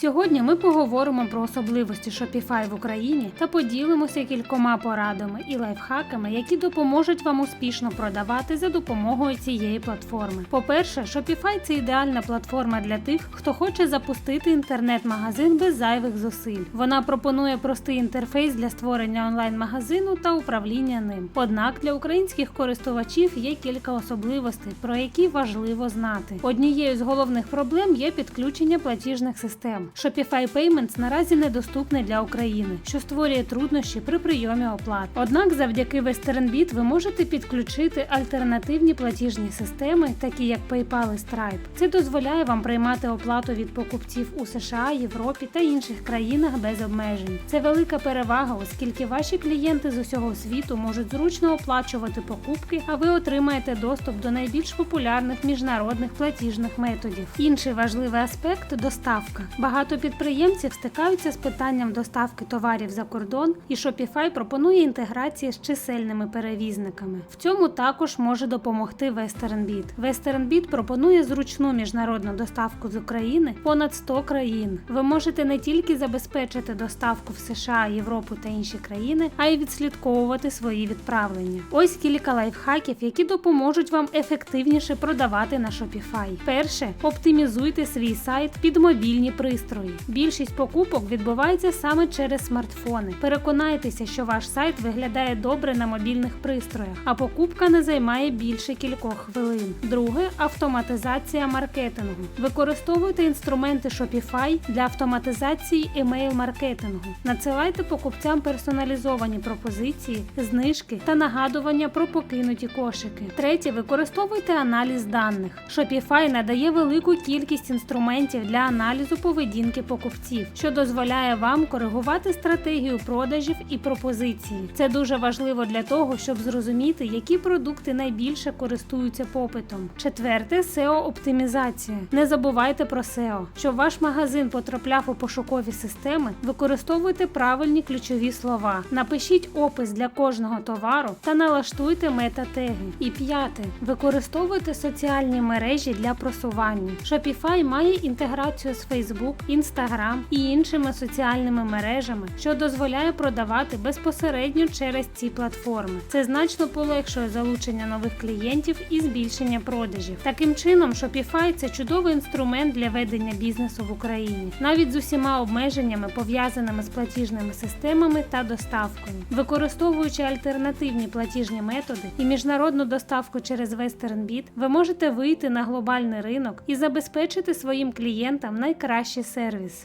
Сьогодні ми поговоримо про особливості Shopify в Україні та поділимося кількома порадами і лайфхаками, які допоможуть вам успішно продавати за допомогою цієї платформи. По-перше, Shopify – це ідеальна платформа для тих, хто хоче запустити інтернет-магазин без зайвих зусиль. Вона пропонує простий інтерфейс для створення онлайн-магазину та управління ним. Однак для українських користувачів є кілька особливостей, про які важливо знати. Однією з головних проблем є підключення платіжних систем. Shopify Payments наразі недоступний для України, що створює труднощі при прийомі оплат. Однак, завдяки WesternBit ви можете підключити альтернативні платіжні системи, такі як PayPal і Stripe. Це дозволяє вам приймати оплату від покупців у США, Європі та інших країнах без обмежень. Це велика перевага, оскільки ваші клієнти з усього світу можуть зручно оплачувати покупки, а ви отримаєте доступ до найбільш популярних міжнародних платіжних методів. Інший важливий аспект доставка. Підприємців стикаються з питанням доставки товарів за кордон, і Shopify пропонує інтеграції з чисельними перевізниками. В цьому також може допомогти WesternBit. WesternBit пропонує зручну міжнародну доставку з України понад 100 країн. Ви можете не тільки забезпечити доставку в США, Європу та інші країни, а й відслідковувати свої відправлення. Ось кілька лайфхаків, які допоможуть вам ефективніше продавати на Shopify. Перше, оптимізуйте свій сайт під мобільні пристрої. Більшість покупок відбувається саме через смартфони. Переконайтеся, що ваш сайт виглядає добре на мобільних пристроях, а покупка не займає більше кількох хвилин. Друге автоматизація маркетингу. Використовуйте інструменти Shopify для автоматизації емейл-маркетингу. Надсилайте покупцям персоналізовані пропозиції, знижки та нагадування про покинуті кошики. Третє, використовуйте аналіз даних. Shopify надає велику кількість інструментів для аналізу поведінки покупців, що дозволяє вам коригувати стратегію продажів і пропозиції. Це дуже важливо для того, щоб зрозуміти, які продукти найбільше користуються попитом. Четверте SEO оптимізація. Не забувайте про SEO. Щоб ваш магазин потрапляв у пошукові системи, використовуйте правильні ключові слова. Напишіть опис для кожного товару та налаштуйте мета-теги. І п'яте. Використовуйте соціальні мережі для просування. Shopify має інтеграцію з Facebook, Instagram і іншими соціальними мережами, що дозволяє продавати безпосередньо через ці платформи. Це значно полегшує залучення нових клієнтів і збільшення продажів. Таким чином, Shopify – це чудовий інструмент для ведення бізнесу в Україні, навіть з усіма обмеженнями, пов'язаними з платіжними системами та доставкою. Використовуючи альтернативні платіжні методи і міжнародну доставку через WesternBit, ви можете вийти на глобальний ринок і забезпечити своїм клієнтам найкращий service.